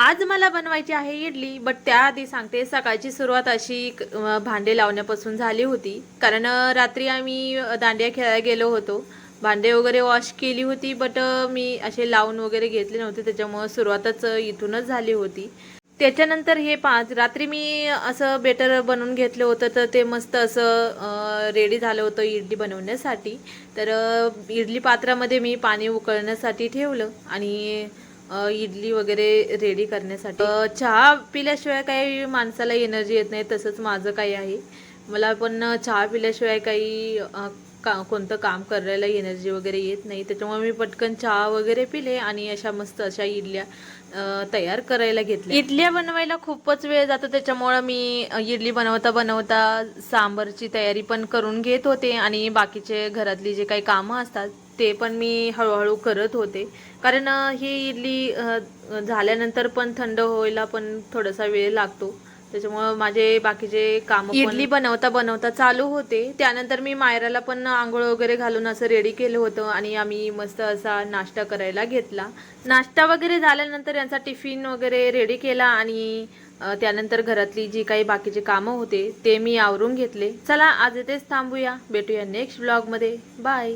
आज मला बनवायची आहे इडली बट त्याआधी सांगते सकाळची सुरुवात अशी भांडे लावण्यापासून झाली होती. कारण रात्री आम्ही दांडिया खेळायला गेलो होतो. भांडे वगैरे वॉश केली होती बट मी असे लावून वगैरे घेतले नव्हते. त्याच्यामुळं सुरुवातच इथूनच झाली होती. त्याच्यानंतर हे पाच रात्री मी असं बेटर बनवून घेतलं होतं. तर ते मस्त असं रेडी झालं होतं इडली बनवण्यासाठी. तर इडली पात्रामध्ये मी पाणी उकळण्यासाठी ठेवलं. आणि इडली वगैरे रेडी करण्यासाठी. चहा पिल्याशिवाय काही माणसाला एनर्जी येत नाही तसंच माझं काही आहे. मला पण चहा पिल्याशिवाय काही का कोणतं काम करायला एनर्जी वगैरे येत नाही. त्याच्यामुळे मी पटकन चहा वगैरे पिले आणि अशा मस्त अशा इडल्या तयार करायला घेतल्या. इडल्या बनवायला खूपच वेळ जातो. त्याच्यामुळं मी इडली बनवता बनवता सांबरची तयारी पण करून घेत होते आणि बाकीचे घरातली जे काही कामं असतात ते पण मी हळूहळू करत होते. कारण ही इडली झाल्यानंतर पण थंड व्हायला पण थोडासा वेळ लागतो. त्याच्यामुळं माझे बाकीचे काम इडली बनवता बनवता चालू होते. त्यानंतर मी मायराला पण आंघोळ वगैरे घालून असं रेडी केलं होतं आणि आम्ही मस्त असा नाश्ता करायला घेतला. नाश्ता वगैरे झाल्यानंतर यांचा टिफिन वगैरे रेडी केला आणि त्यानंतर घरातली जी काही बाकीचे कामं होते ते मी आवरून घेतले. चला आज इथेच थांबूया. भेटूया नेक्स्ट ब्लॉगमध्ये. बाय.